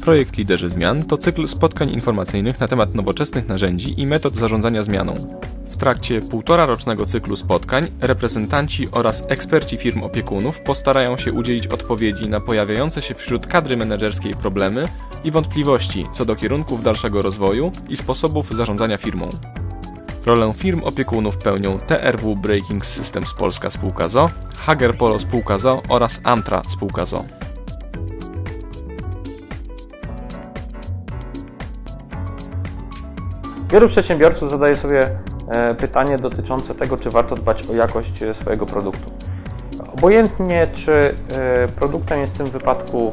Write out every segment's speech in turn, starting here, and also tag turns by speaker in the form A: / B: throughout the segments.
A: Projekt Liderzy Zmian to cykl spotkań informacyjnych na temat nowoczesnych narzędzi i metod zarządzania zmianą. W trakcie półtora rocznego cyklu spotkań reprezentanci oraz eksperci firm opiekunów postarają się udzielić odpowiedzi na pojawiające się wśród kadry menedżerskiej problemy i wątpliwości co do kierunków dalszego rozwoju i sposobów zarządzania firmą. Rolę firm opiekunów pełnią TRW Breaking Systems Polska Spółka ZO, Hager Polo Spółka ZO oraz Amtra Spółka ZO.
B: Wielu przedsiębiorców zadaje sobie e, pytanie dotyczące tego, czy warto dbać o jakość e, swojego produktu. Obojętnie, czy e, produktem jest w tym wypadku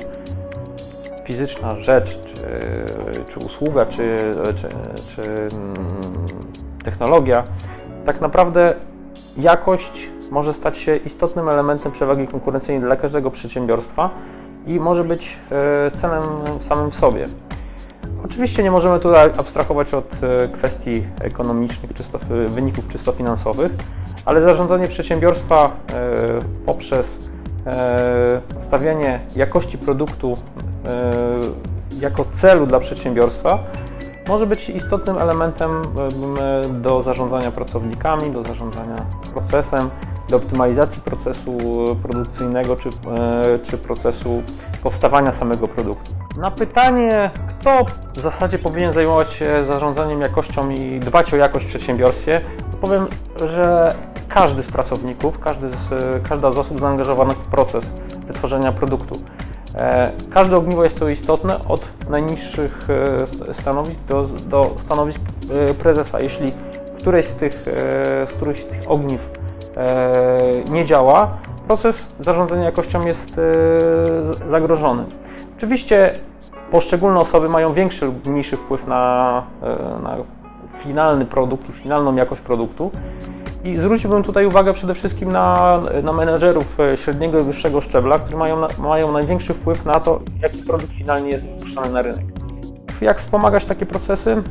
B: fizyczna rzecz, czy, czy usługa, czy, czy, czy mm, technologia, tak naprawdę jakość może stać się istotnym elementem przewagi konkurencyjnej dla każdego przedsiębiorstwa i może być celem samym w sobie. Oczywiście nie możemy tutaj abstrahować od e, kwestii ekonomicznych, czysto, e, wyników czysto finansowych, ale zarządzanie przedsiębiorstwa e, poprzez stawianie jakości produktu jako celu dla przedsiębiorstwa może być istotnym elementem do zarządzania pracownikami, do zarządzania procesem, do optymalizacji procesu produkcyjnego czy, czy procesu powstawania samego produktu. Na pytanie, kto w zasadzie powinien zajmować się zarządzaniem jakością i dbać o jakość w przedsiębiorstwie, powiem, że każdy z pracowników, każdy z, każda z osób zaangażowanych w proces wytworzenia produktu. E, każde ogniwo jest to istotne od najniższych e, stanowisk do, do stanowisk prezesa. Jeśli któreś z tych, z którychś z tych ogniw E, nie działa, proces zarządzania jakością jest e, zagrożony. Oczywiście poszczególne osoby mają większy lub mniejszy wpływ na, e, na finalny produkt i finalną jakość produktu. I zwróciłbym tutaj uwagę przede wszystkim na, na menedżerów średniego i wyższego szczebla, którzy mają, mają największy wpływ na to, jaki produkt finalnie jest wypuszczany na rynek. Jak wspomagać takie procesy?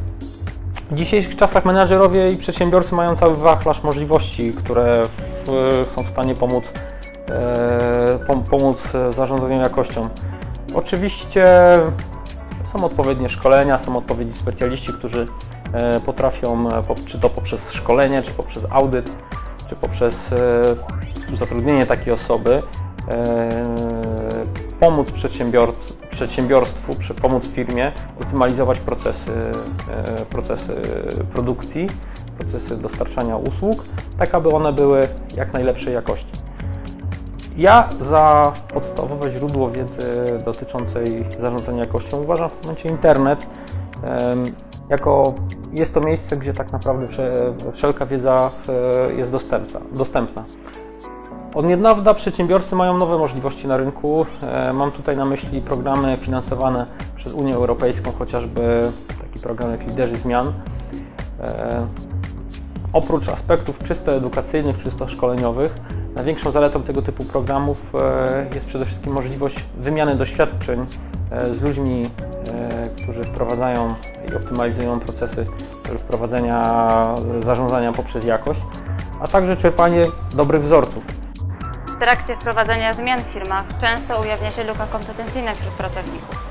B: W dzisiejszych czasach menadżerowie i przedsiębiorcy mają cały wachlarz możliwości, które w, są w stanie pomóc, e, pom, pomóc zarządzaniu jakością. Oczywiście są odpowiednie szkolenia, są odpowiedni specjaliści, którzy e, potrafią, e, czy to poprzez szkolenie, czy poprzez audyt, czy poprzez e, zatrudnienie takiej osoby, pomóc przedsiębiorstwu, pomóc firmie optymalizować procesy, procesy produkcji, procesy dostarczania usług, tak aby one były jak najlepszej jakości. Ja za podstawowe źródło wiedzy dotyczącej zarządzania jakością uważam w tym momencie internet. Jako jest to miejsce, gdzie tak naprawdę wszelka wiedza e, jest dostępna. Od niedawna przedsiębiorcy mają nowe możliwości na rynku. E, mam tutaj na myśli programy finansowane przez Unię Europejską, chociażby taki program jak Liderzy Zmian. E, oprócz aspektów czysto edukacyjnych, czysto szkoleniowych, największą zaletą tego typu programów e, jest przede wszystkim możliwość wymiany doświadczeń z ludźmi, którzy wprowadzają i optymalizują procesy wprowadzenia zarządzania poprzez jakość, a także czerpanie dobrych wzorców.
C: W trakcie wprowadzania zmian w firmach często ujawnia się luka kompetencyjna wśród pracowników.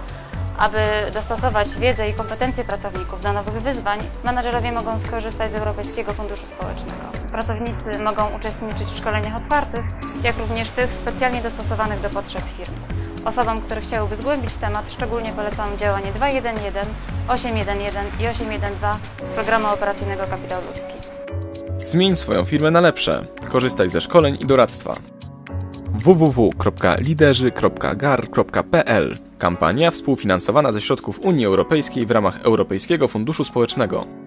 C: Aby dostosować wiedzę i kompetencje pracowników do nowych wyzwań, menadżerowie mogą skorzystać z Europejskiego Funduszu Społecznego. Pracownicy mogą uczestniczyć w szkoleniach otwartych, jak również tych specjalnie dostosowanych do potrzeb firm. Osobom, które chciałyby zgłębić temat, szczególnie polecam działanie 211, 811 i 812 z programu operacyjnego Kapitał Ludzki.
A: Zmień swoją firmę na lepsze. Korzystaj ze szkoleń i doradztwa www.liderzy.gar.pl Kampania współfinansowana ze środków Unii Europejskiej w ramach Europejskiego Funduszu Społecznego.